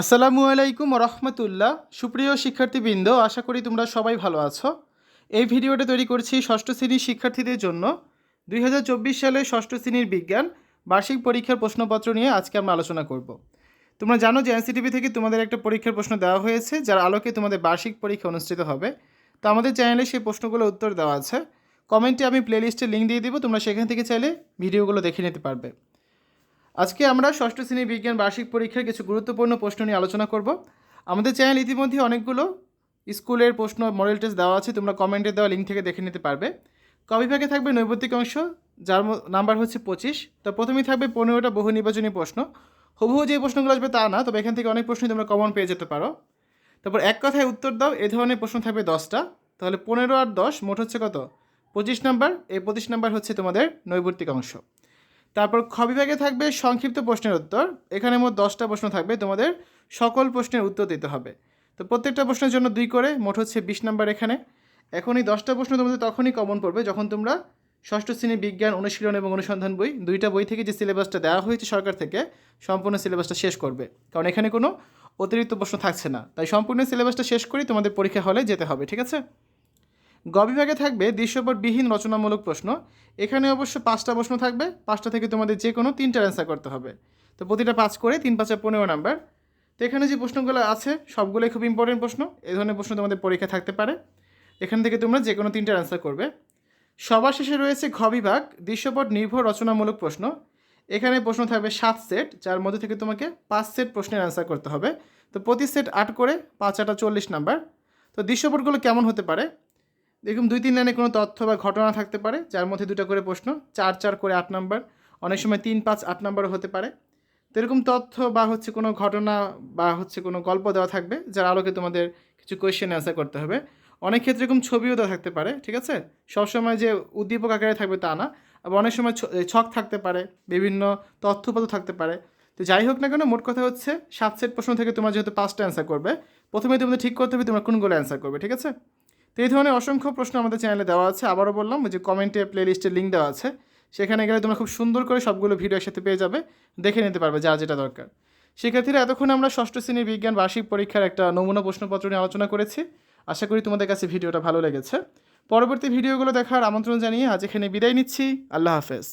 আসসালামু আলাইকুম রহমতুল্লাহ সুপ্রিয় শিক্ষার্থীবৃন্দ, আশা করি তোমরা সবাই ভালো আছো। এই ভিডিওটা তৈরি করছি ষষ্ঠ শ্রেণির শিক্ষার্থীদের জন্য। দুই হাজার চব্বিশ সালে ষষ্ঠ শ্রেণির বিজ্ঞান, বার্ষিক পরীক্ষার প্রশ্নপত্র নিয়ে আজকে আমরা আলোচনা করব। তোমরা জানো যে এনসিটিভি থেকে তোমাদের একটা পরীক্ষার প্রশ্ন দেওয়া হয়েছে, যার আলোকে তোমাদের বার্ষিক পরীক্ষা অনুষ্ঠিত হবে। তো আমাদের চ্যানেলে সেই প্রশ্নগুলোর উত্তর দেওয়া আছে। কমেন্টে আমি প্লেলিস্টের লিঙ্ক দিয়ে দেবো, তোমরা সেখান থেকে চাইলে ভিডিওগুলো দেখে নিতে পারবে। আজকে আমরা ষষ্ঠ শ্রেণির বিজ্ঞান বার্ষিক পরীক্ষার কিছু গুরুত্বপূর্ণ প্রশ্ন নিয়ে আলোচনা করব। আমাদের চ্যানেল ইতিমধ্যে অনেকগুলো স্কুলের প্রশ্ন মডেল টেস্ট দেওয়া আছে, তোমরা কমেন্টে দেওয়া লিঙ্ক থেকে দেখে নিতে পারবে। কবিভাগে থাকবে নৈবত্তিক অংশ, যার নাম্বার হচ্ছে পঁচিশ। তো প্রথমেই থাকবে পনেরোটা বহু নির্বাচনী প্রশ্ন। হুবহু যে প্রশ্নগুলো আসবে তা না, তবে এখান থেকে অনেক প্রশ্নই তোমরা কমন পেয়ে যেতে পারো। তারপর এক কথায় উত্তর দাও, এ ধরনের প্রশ্ন থাকবে দশটা। তাহলে পনেরো আর দশ মোট হচ্ছে কত? পঁচিশ নাম্বার, এই পঁচিশ নাম্বার হচ্ছে তোমাদের নৈবর্তিক অংশ। তারপর খ বিভাগে থাকবে সংক্ষিপ্ত প্রশ্নের উত্তর। এখানে মোট দশটা প্রশ্ন থাকবে, তোমাদের সকল প্রশ্নের উত্তর দিতে হবে। তো প্রত্যেকটা প্রশ্নের জন্য দুই করে, মোট হচ্ছে বিশ নাম্বার এখানে। এখন এই দশটা প্রশ্ন তোমাদের তখনই কমন পড়বে যখন তোমরা ষষ্ঠ শ্রেণির বিজ্ঞান, অনুশীলন এবং অনুসন্ধান বই, দুইটা বই থেকে যে সিলেবাসটা দেওয়া হয়েছে সরকার থেকে, সম্পূর্ণ সিলেবাসটা শেষ করবে। কারণ এখানে কোনো অতিরিক্ত প্রশ্ন থাকছে না। তাই সম্পূর্ণ সিলেবাসটা শেষ করেই তোমাদের পরীক্ষা হলে যেতে হবে, ঠিক আছে? গ বিভাগে থাকবে দৃশ্যপটবিহীন রচনামূলক প্রশ্ন। এখানে অবশ্য পাঁচটা প্রশ্ন থাকবে, পাঁচটা থেকে তোমাদের যে কোনো তিনটার অ্যান্সার করতে হবে। তো প্রতিটা পাঁচ করে তিন পাঁচে পনেরো নাম্বার তো এখানে যে প্রশ্নগুলো আছে, সবগুলোই খুব ইম্পর্টেন্ট প্রশ্ন। এই ধরনের প্রশ্ন তোমাদের পরীক্ষা থাকতে পারে। এখান থেকে তোমরা যে কোনো তিনটার অ্যান্সার করবে। সবার শেষে রয়েছে ঘ বিভাগ দৃশ্যপট নির্ভর রচনামূলক প্রশ্ন। এখানে প্রশ্ন থাকবে সাত সেট যার মধ্যে থেকে তোমাকে পাঁচ সেট প্রশ্নের অ্যান্সার করতে হবে। তো প্রতি সেট আট করে পাঁচ আটা চল্লিশ নাম্বার তো দৃশ্যপটগুলো কেমন হতে পারে? দেখুন দুই তিন লাইনে কোনো তথ্য বা ঘটনা থাকতে পারে, যার মধ্যে দুটো করে প্রশ্ন, চার চার করে আট নাম্বার, অনেক সময় তিন পাঁচ আট নাম্বারও হতে পারে। তো এরকম তথ্য বা হচ্ছে কোনো ঘটনা বা হচ্ছে কোনো গল্প দেওয়া থাকবে, যার আলোকে তোমাদের কিছু কোয়েশ্চেন অ্যান্সার করতে হবে। অনেক ক্ষেত্রে এরকম ছবিও দেওয়া থাকতে পারে, ঠিক আছে? সবসময় যে উদ্দীপক আকারে থাকবে তা না, আবার অনেক সময় ছক থাকতে পারে, বিভিন্ন তথ্যপত্র থাকতে পারে। তো যাই হোক না কেন, মোট কথা হচ্ছে সাত সেট প্রশ্ন থেকে তোমার যেহেতু পাঁচটা অ্যান্সার করবে প্রথমে তোমাদের ঠিক করতে হবে তোমরা কোনগুলো অ্যান্সার করবে, ঠিক আছে? তো এই ধরনের অসংখ্য প্রশ্ন আমাদের চ্যানেলে দেওয়া আছে। আবারও বললাম যে কমেন্টে প্লে লিস্টের লিঙ্ক দেওয়া আছে। সেখানে গেলে তোমরা খুব সুন্দর করে সবগুলো ভিডিও একসাথে পেয়ে যাবে। দেখে নিতে পারবে যা যেটা দরকার। শিক্ষার্থীরা এতক্ষণ আমরা ষষ্ঠ শ্রেণির বিজ্ঞান বার্ষিক পরীক্ষার একটা নমুনা প্রশ্নপত্র নিয়ে আলোচনা করেছি। আশা করি তোমাদের কাছে ভিডিওটা ভালো লেগেছে। পরবর্তী ভিডিওগুলো দেখার আমন্ত্রণ জানিয়ে আজ এখানে বিদায় নিচ্ছি। আল্লাহ হাফেজ।